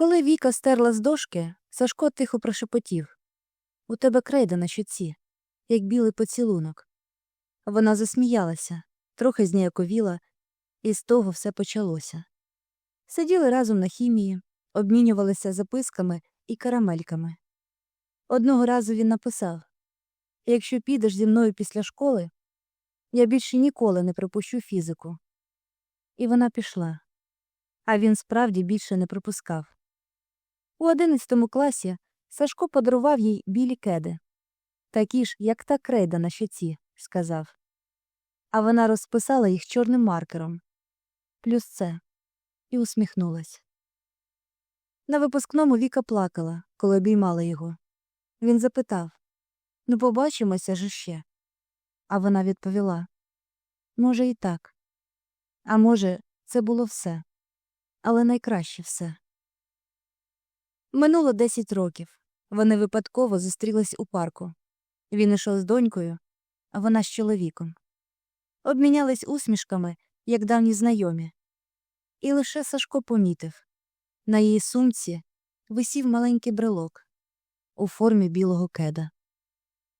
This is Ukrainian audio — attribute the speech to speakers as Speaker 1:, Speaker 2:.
Speaker 1: Коли Віка стерла з дошки, Сашко тихо прошепотів У тебе крейда на щоці, як білий поцілунок. Вона засміялася, трохи зніяковіла, і з того все почалося. Сиділи разом на хімії, обмінювалися записками і карамельками. Одного разу він написав Якщо підеш зі мною після школи, я більше ніколи не пропущу фізику. І вона пішла. А він справді більше не пропускав. У одинадцятому класі Сашко подарував їй білі кеди. Такі ж, як та крейда на щоці, сказав. А вона розписала їх чорним маркером. Плюс це. І усміхнулась. На випускному Віка плакала, коли обіймала його. Він запитав Ну, побачимося ж ще. А вона відповіла Може, і так. А може, це було все. Але найкраще все. Минуло 10 років. Вони випадково зустрілись у парку. Він ішов з донькою, а вона з чоловіком. Обмінялись усмішками, як давні знайомі. І лише Сашко помітив на її сумці висів маленький брелок у формі білого кеда.